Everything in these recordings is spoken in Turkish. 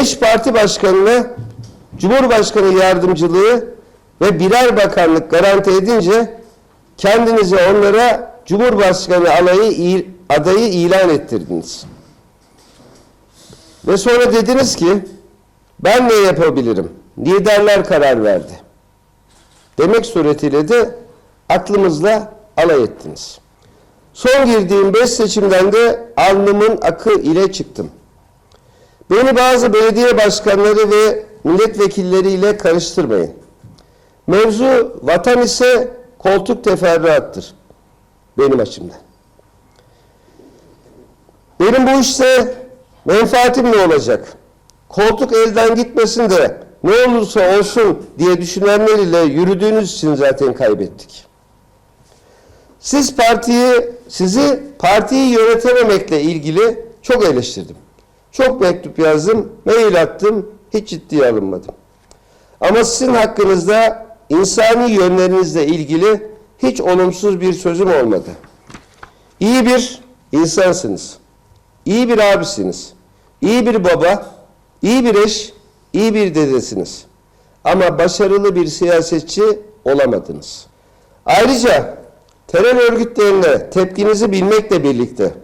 Beş parti başkanına Cumhurbaşkanı yardımcılığı ve birer bakanlık garanti edince kendinizi onlara Cumhurbaşkanı alayı, adayı ilan ettirdiniz. Ve sonra dediniz ki ben ne yapabilirim? Liderler karar verdi. Demek suretiyle de aklımızla alay ettiniz. Son girdiğim beş seçimden de alnımın akı ile çıktım. Beni bazı belediye başkanları ve milletvekilleriyle karıştırmayın. Mevzu vatan ise koltuk teferruattır. Benim açımdan. Benim bu işte menfaatim ne olacak? Koltuk elden gitmesin de ne olursa olsun diye düşünenler ile yürüdüğünüz için zaten kaybettik. Siz partiyi, sizi partiyi yönetememekle ilgili çok eleştirdim. Çok mektup yazdım, mail attım, hiç ciddiye alınmadım. Ama sizin hakkınızda insani yönlerinizle ilgili hiç olumsuz bir sözüm olmadı. İyi bir insansınız. İyi bir abisiniz. İyi bir baba, iyi bir eş, iyi bir dedesiniz. Ama başarılı bir siyasetçi olamadınız. Ayrıca terör örgütlerine tepkinizi bilmekle birlikte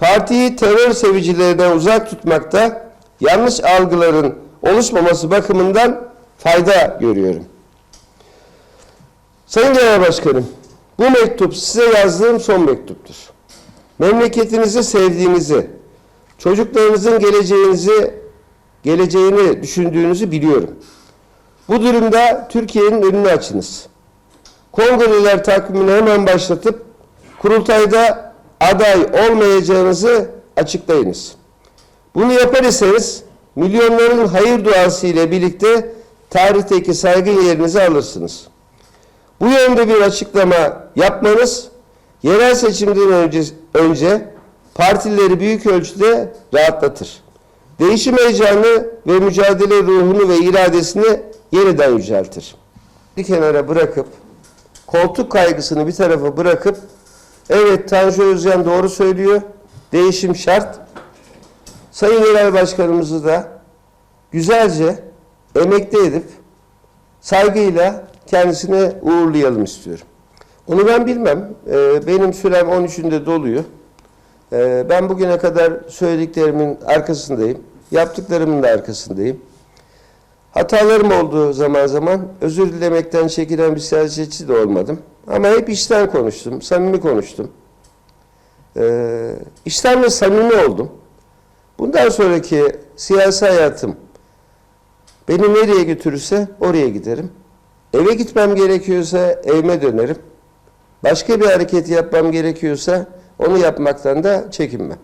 partiyi terör sevicilerine uzak tutmakta yanlış algıların oluşmaması bakımından fayda görüyorum. Sayın Genel Başkanım, bu mektup size yazdığım son mektuptur. Memleketinizi sevdiğinizi, çocuklarınızın geleceğinizi, geleceğini düşündüğünüzü biliyorum. Bu durumda Türkiye'nin önünü açınız. Kongreler takvimini hemen başlatıp kurultayda aday olmayacağınızı açıklayınız. Bunu yapar iseniz milyonların hayır duası ile birlikte tarihteki saygın yerinizi alırsınız. Bu yönde bir açıklama yapmanız yerel seçimden önce, önce partileri büyük ölçüde rahatlatır. Değişim heyecanı ve mücadele ruhunu ve iradesini yeniden yüceltir. Bir kenara bırakıp koltuk kaygısını bir tarafa bırakıp evet Tanju Özcan doğru söylüyor. Değişim şart. Sayın Genel Başkanımızı da güzelce emekli edip saygıyla kendisine uğurlayalım istiyorum. Onu ben bilmem. Ee, benim sürem 13'ünde doluyor. Ee, ben bugüne kadar söylediklerimin arkasındayım. Yaptıklarımın da arkasındayım. Hatalarım olduğu zaman zaman özür dilemekten çekilen bir siyasetçi de olmadım. Ama hep işten konuştum, samimi konuştum. Ee, işten ve samimi oldum. Bundan sonraki siyasi hayatım beni nereye götürürse oraya giderim. Eve gitmem gerekiyorsa evime dönerim. Başka bir hareket yapmam gerekiyorsa onu yapmaktan da çekinmem.